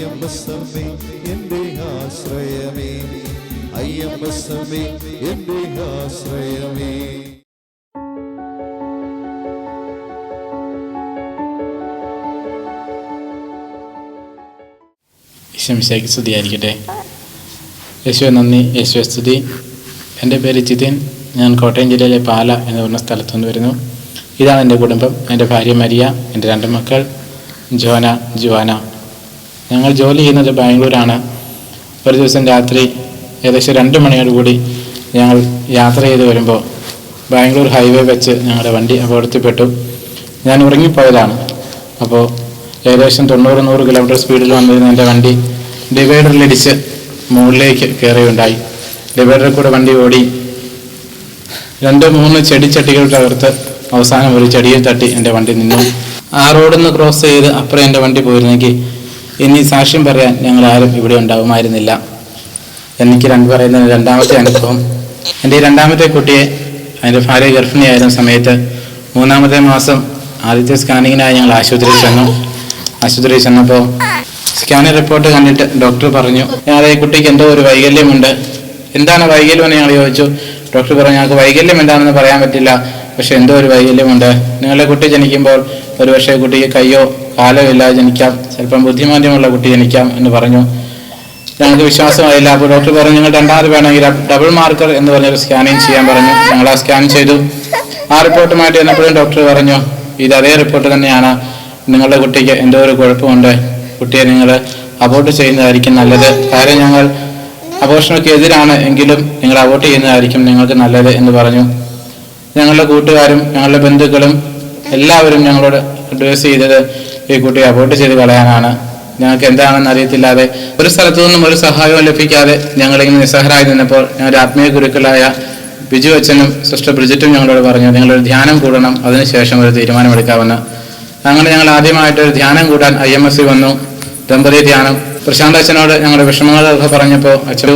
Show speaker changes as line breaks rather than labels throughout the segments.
അയ്യമ്പസമ്മേ എന്റെ ആശ്രയമേ. അയ്യമ്പസമ്മേ എന്റെ ആശ്രയമേ.
ഈശ്വമിശയ്ക്ക് സ്തുതിയായിരിക്കട്ടെ. യേശുവെ നന്ദി. യേശുവെ സ്തുതി. എന്റെ പേര് ജിതിൻ. ഞാൻ കോട്ടയം ജില്ലയിലെ പാല എന്ന് പറഞ്ഞ സ്ഥലത്തു നിന്ന് വരുന്നു. ഇതാണ് എന്റെ കുടുംബം. എന്റെ ഭാര്യ മരിയ എന്റെ രണ്ട് മക്കൾ ജോന ജുവാന. ഞങ്ങൾ ജോലി ചെയ്യുന്നത് ബാംഗ്ലൂരാണ്. ഒരു ദിവസം രാത്രി ഏകദേശം രണ്ട് മണിയോടുകൂടി ഞങ്ങൾ യാത്ര ചെയ്ത് വരുമ്പോൾ ബാംഗ്ലൂർ ഹൈവേ വെച്ച് ഞങ്ങളുടെ വണ്ടി അപകടത്തിൽപ്പെട്ടു. ഞാൻ ഉറങ്ങിപ്പോയതാണ്. അപ്പോൾ ഏകദേശം തൊണ്ണൂറ് നൂറ് കിലോമീറ്റർ സ്പീഡിൽ വന്നിരുന്ന എന്റെ വണ്ടി ഡിവൈഡറിലിടിച്ച് മുകളിലേക്ക് കയറുകയുണ്ടായി ഡിവൈഡറിൽ കൂടെ വണ്ടി ഓടി രണ്ട് മൂന്ന് ചെടിച്ചട്ടികൾ തകർത്ത് അവസാനം ഒരു ചെടിയിൽ തട്ടി എന്റെ വണ്ടി നിന്നു. ആ റോഡിൽ നിന്ന് ക്രോസ് ചെയ്ത് അപ്പുറം എന്റെ വണ്ടി പോയിരുന്നെങ്കിൽ ഇനി സാക്ഷ്യം പറയാൻ ഞങ്ങൾ ആരും ഇവിടെ ഉണ്ടാവുമായിരുന്നില്ല എനിക്ക് രണ്ട് പറയുന്ന രണ്ടാമത്തെ അനുഭവം. എന്റെ രണ്ടാമത്തെ കുട്ടിയെ അതിന്റെ ഭാര്യ ഗർഭിണിയായിരുന്ന സമയത്ത് മൂന്നാമത്തെ മാസം ആദ്യത്തെ സ്കാനിങ്ങിനായി ഞങ്ങൾ ആശുപത്രിയിൽ ചെന്നു. ആശുപത്രിയിൽ ചെന്നപ്പോൾ സ്കാനിങ് റിപ്പോർട്ട് കണ്ടിട്ട് ഡോക്ടർ പറഞ്ഞു ഞങ്ങളെ കുട്ടിക്ക് എന്തോ ഒരു വൈകല്യമുണ്ട്. എന്താണ് വൈകല്യം? എന്ന് ഞങ്ങൾ ചോദിച്ചു. ഡോക്ടർ പറഞ്ഞു ഞങ്ങൾക്ക് വൈകല്യം എന്താണെന്ന് പറയാൻ പറ്റില്ല. പക്ഷെ എന്തോ ഒരു വൈകല്യമുണ്ട്. നിങ്ങളുടെ കുട്ടി ജനിക്കുമ്പോൾ ഒരുപക്ഷെ കുട്ടിക്ക് കയ്യോ കാലോ ഇല്ലാതെ ജനിക്കാം. ചിലപ്പം ബുദ്ധിമാന്യമുള്ള കുട്ടി ജനിക്കാം എന്ന് പറഞ്ഞു. ഞങ്ങൾക്ക് വിശ്വാസമായില്ല. അപ്പോൾ ഡോക്ടർ പറഞ്ഞു നിങ്ങൾ രണ്ടാമത് വേണമെങ്കിൽ ഡബിൾ മാർക്കർ എന്ന് പറഞ്ഞൊരു സ്കാനിങ് ചെയ്യാൻ പറഞ്ഞു. ഞങ്ങൾ ആ സ്കാൻ ചെയ്തു. ആ റിപ്പോർട്ടുമായിട്ട് ചെന്നപ്പോഴും ഡോക്ടർ പറഞ്ഞു ഇത് അതേ റിപ്പോർട്ട് തന്നെയാണ്. നിങ്ങളുടെ കുട്ടിക്ക് എന്തോ ഒരു കുഴപ്പമുണ്ട്. കുട്ടിയെ നിങ്ങൾ അബോർട്ട് ചെയ്യുന്നതായിരിക്കും നല്ലത്. കാര്യം ഞങ്ങൾ അബോർഷനൊക്കെ എതിരാണ് എങ്കിലും നിങ്ങൾ അബോർട്ട് ചെയ്യുന്നതായിരിക്കും നിങ്ങൾക്ക് നല്ലത് എന്ന് പറഞ്ഞു. ഞങ്ങളുടെ കൂട്ടുകാരും ഞങ്ങളുടെ ബന്ധുക്കളും എല്ലാവരും ഞങ്ങളോട് അഡ്വൈസ് ചെയ്തത് ഈ കുട്ടിയെ അബോർട്ട് ചെയ്ത് കളയാനാണ്. ഞങ്ങൾക്ക് എന്താണെന്ന് അറിയത്തില്ലാതെ ഒരു സ്ഥലത്തു നിന്നും ഒരു സഹായവും ലഭിക്കാതെ ഞങ്ങളിങ്ങനെ നിസ്സഹരായി നിന്നപ്പോൾ ഞങ്ങളുടെ ആത്മീയ ഗുരുക്കളായ ബിജു അച്ഛനും സിസ്റ്റർ ബ്രിജിറ്റും ഞങ്ങളോട് പറഞ്ഞു നിങ്ങളൊരു ധ്യാനം കൂടണം അതിനുശേഷം ഒരു തീരുമാനമെടുക്കാമെന്ന്. അങ്ങനെ ഞങ്ങൾ ആദ്യമായിട്ട് ഒരു ധ്യാനം കൂടാൻ ഐ എം എസ് സി വന്നു. ദമ്പതി ധ്യാനം. പ്രശാന്ത് അച്ഛനോട് ഞങ്ങളുടെ വിഷമങ്ങളൊക്കെ പറഞ്ഞപ്പോൾ അച്ഛൻ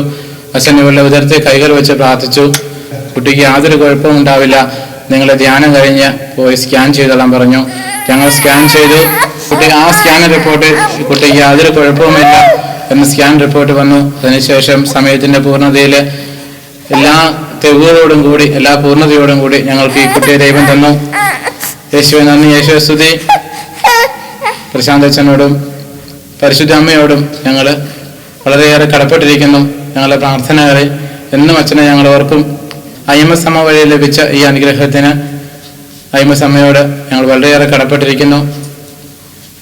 അച്ഛൻ ഇവരുടെ ഉദരത്തെ കൈകൾ വെച്ച് പ്രാർത്ഥിച്ചു. കുട്ടിക്ക് യാതൊരു കുഴപ്പവും ഉണ്ടാവില്ല. നിങ്ങൾ ധ്യാനം കഴിഞ്ഞ് പോയി സ്കാൻ ചെയ്തോളാൻ പറഞ്ഞു. ഞങ്ങൾ സ്കാൻ ചെയ്തു. കുട്ടി ആ സ്കാൻ റിപ്പോർട്ട് കുട്ടിക്ക് യാതൊരു കുഴപ്പവുമില്ല എന്ന് സ്കാൻ റിപ്പോർട്ട് വന്നു. അതിനുശേഷം സമയത്തിന്റെ പൂർണതയിൽ എല്ലാ തെവുകളോടും കൂടി എല്ലാ പൂർണതയോടും കൂടി ഞങ്ങൾക്ക് ഈ കുട്ടിയെ ദൈവം തന്നു. യേശുവെ നന്ദി. യേശുവെ സ്തുതി. പ്രശാന്ത് അച്ഛനോടും പരിശുദ്ധ അമ്മയോടും ഞങ്ങൾ വളരെയേറെ കടപ്പെട്ടിരിക്കുന്നു. ഞങ്ങളുടെ പ്രാർത്ഥനകളെ എന്നും അച്ഛനെ ഞങ്ങൾ ഓർക്കും. എം വഴി ലഭിച്ച ഈ അനുഗ്രഹത്തിന് അയ്യമ്മസമ്മയോട് ഞങ്ങൾ വളരെയേറെ കടപ്പെട്ടിരിക്കുന്നു.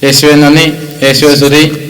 യേശുവെ നന്ദി. യേശുവെ സ്തുതി.